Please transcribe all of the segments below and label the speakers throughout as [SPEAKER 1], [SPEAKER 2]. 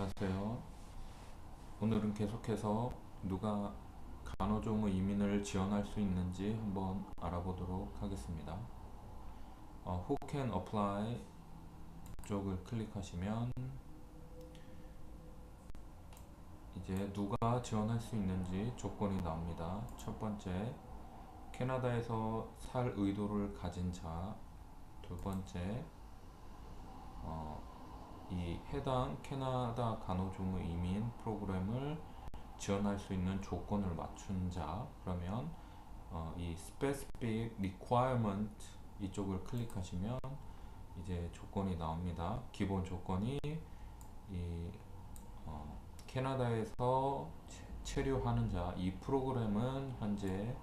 [SPEAKER 1] 안녕하세요. 오늘은 계속해서 누가 간호조무 이민을 지원할 수 있는지 한번 알아보도록 하겠습니다. 어, Who can apply 쪽을 클릭하시면 이제 누가 지원할 수 있는지 조건이 나옵니다. 첫 번째, 캐나다에서 살 의도를 가진 자. 두 번째, 어, 이 해당 캐나다 간호조무 이민 프로그램을 지원할 수 있는 조건을 맞춘 자 그러면 어, 이 specific requirement 이쪽을 클릭하시면 이제 조건이 나옵니다. 기본 조건이 이 어, 캐나다에서 체류하는 자 이 프로그램은 현재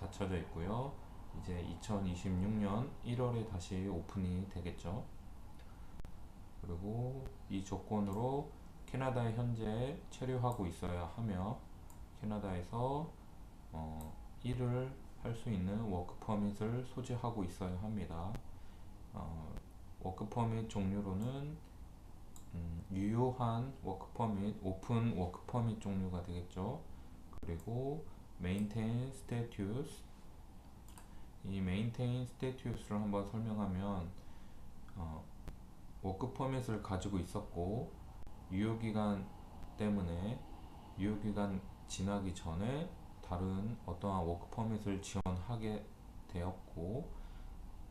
[SPEAKER 1] 닫혀져 있고요. 이제 2026년 1월에 다시 오픈이 되겠죠. 그리고 이 조건으로 캐나다에 현재 체류하고 있어야 하며 캐나다에서 어, 일을 할 수 있는 워크 퍼밋을 소지하고 있어야 합니다. 어, 워크 퍼밋 종류로는 음, 유효한 워크 퍼밋, 오픈 워크 퍼밋 종류가 되겠죠. 그리고 maintain status 이 maintain status를 한번 설명하면 어, 워크 퍼밋을 가지고 있었고 유효기간 때문에 유효기간 지나기 전에 다른 어떠한 워크 퍼밋을 지원하게 되었고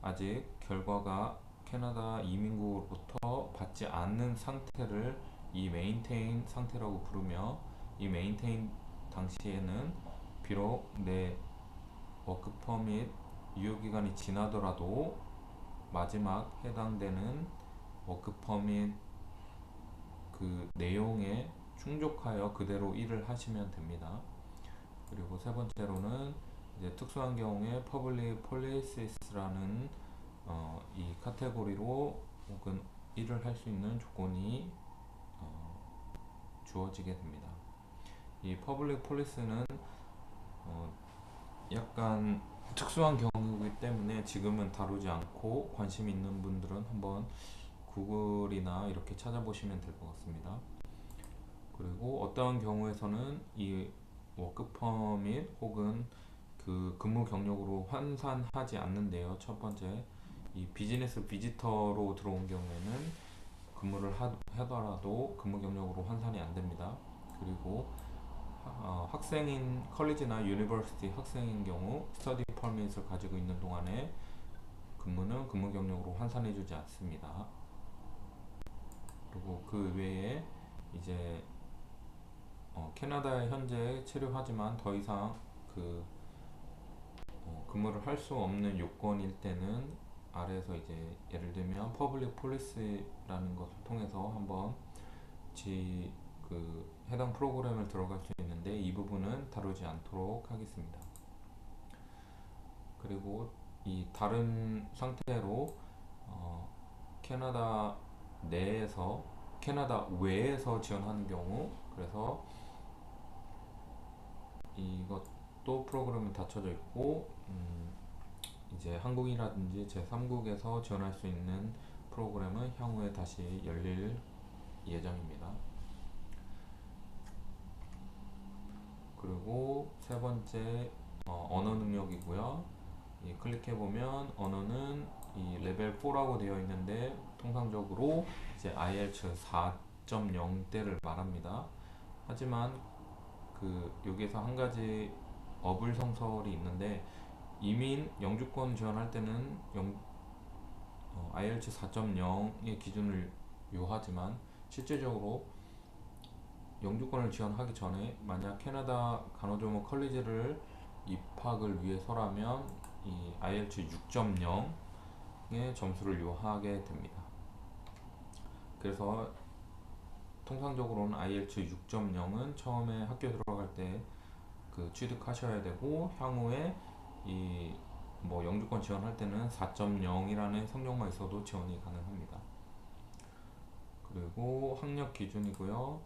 [SPEAKER 1] 아직 결과가 캐나다 이민국으로부터 받지 않는 상태를 이 메인테인 상태라고 부르며 이 메인테인 당시에는 비록 내 워크 퍼밋 유효기간이 지나더라도 마지막 해당되는 워크 퍼밋 그 내용에 충족하여 그대로 일을 하시면 됩니다. 그리고 세 번째로는 이제 특수한 경우에 public places,라는 어, 이 카테고리로 혹은 일을 할 수 있는 조건이 어, 주어지게 됩니다. 이 public place는 어, 약간 특수한 경우이기 때문에 지금은 다루지 않고 관심 있는 분들은 한번 구글이나 이렇게 찾아보시면 될 것 같습니다. 그리고 어떠한 경우에서는 이 워크 퍼밋 혹은 그 근무 경력으로 환산하지 않는데요. 첫 번째, 이 비즈니스 비지터로 들어온 경우에는 근무를 하, 더라도 근무 경력으로 환산이 안 됩니다. 그리고 어, 학생인 컬리지나 유니버시티 학생인 경우 스터디 퍼밋을 가지고 있는 동안에 근무는 근무 경력으로 환산해 주지 않습니다. 그리고 그 외에 이제 어, 캐나다에 현재 체류하지만 더 이상 그 어, 근무를 할 수 없는 요건일 때는 아래에서 이제 예를 들면 퍼블릭 폴리스라는 것을 통해서 한번 지 그 해당 프로그램을 들어갈 수 있는데 이 부분은 다루지 않도록 하겠습니다. 그리고 이 다른 상태로 어, 캐나다 내에서 캐나다 외에서 지원하는 경우 그래서 이것도 프로그램이 닫혀져 있고 음, 이제 한국이라든지 제3국에서 지원할 수 있는 프로그램은 향후에 다시 열릴 예정입니다. 그리고 세 번째 어, 언어 능력이고요. 클릭해 보면 언어는 이 레벨 4라고 되어 있는데 통상적으로 이제 IELTS 4.0대를 말합니다. 하지만 그 여기에서 한 가지 어불성설이 있는데 이민 영주권 지원할 때는 영, 어, IELTS 4.0의 기준을 요하지만 실제적으로 영주권을 지원하기 전에 만약 캐나다 간호조무 컬리지를 입학을 위해서라면 이 IELTS 6.0 의 점수를 요하게 됩니다. 그래서 통상적으로는 IELTS 6.0은 처음에 학교 들어갈 때 그 취득하셔야 되고 향후에 이 뭐 영주권 지원할 때는 4.0이라는 성적만 있어도 지원이 가능합니다. 그리고 학력 기준이고요.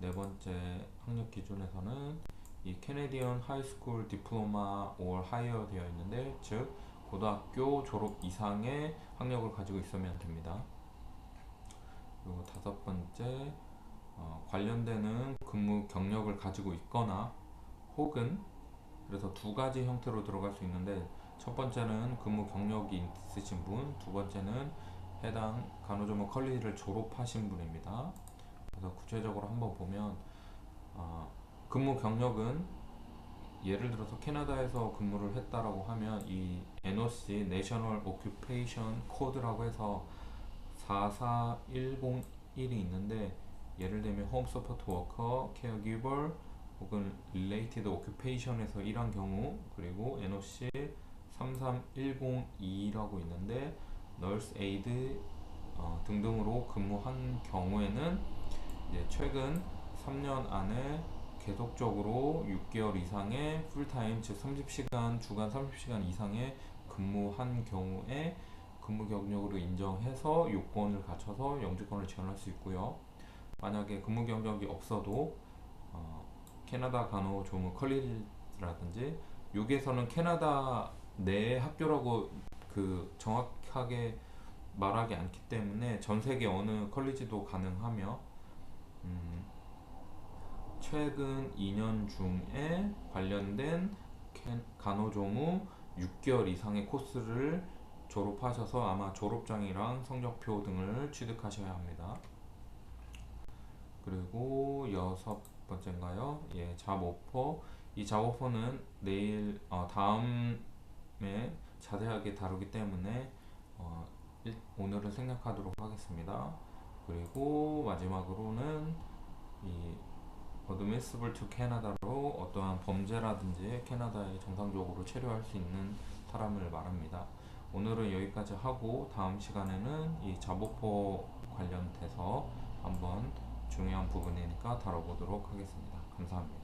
[SPEAKER 1] 네 번째 학력 기준에서는 이 캐네디언 하이스쿨 디플로마 or higher 되어 있는데 즉 고등학교 졸업 이상의 학력을 가지고 있으면 됩니다. 그리고 다섯 번째 어, 관련되는 근무 경력을 가지고 있거나 혹은 그래서 두 가지 형태로 들어갈 수 있는데 첫 번째는 근무 경력이 있으신 분, 두 번째는 해당 간호조무 컬리지를 졸업하신 분입니다. 그래서 구체적으로 한번 보면 어, 근무 경력은 예를 들어서 캐나다에서 근무를 했다라고 하면 이 NOC National Occupation Code라고 해서 44101이 있는데 예를 들면 Home Support Worker, Caregiver 혹은 Related Occupation에서 일한 경우 그리고 NOC 33102라고 있는데 Nurse Aid 어, 등등으로 근무한 경우에는 이제 최근 3년 안에 계속적으로 6개월 이상의 풀타임 즉 30시간 주간 30시간 이상의 근무한 경우에 근무 경력으로 인정해서 요건을 갖춰서 영주권을 지원할 수 있고요. 만약에 근무 경력이 없어도 어, 캐나다 간호 조무 컬리지라든지 여기에서는 캐나다 내 학교라고 그 정확하게 말하기 않기 때문에 전 세계 어느 컬리지도 가능하며 음, 최근 2년 중에 관련된 캔- 간호조무 6개월 이상의 코스를 졸업하셔서 아마 졸업장이랑 성적표 등을 취득하셔야 합니다. 그리고 여섯 번째인가요? 예, 잡오퍼. 이 잡오퍼는 내일 어, 다음에 자세하게 다루기 때문에 어, 일- 오늘은 생략하도록 하겠습니다. 그리고 마지막으로는 이 어드미스블 투 캐나다로 어떠한 범죄라든지 캐나다에 정상적으로 체류할 수 있는 사람을 말합니다. 오늘은 여기까지 하고 다음 시간에는 이 자보포 관련돼서 한번 중요한 부분이니까 다뤄보도록 하겠습니다. 감사합니다.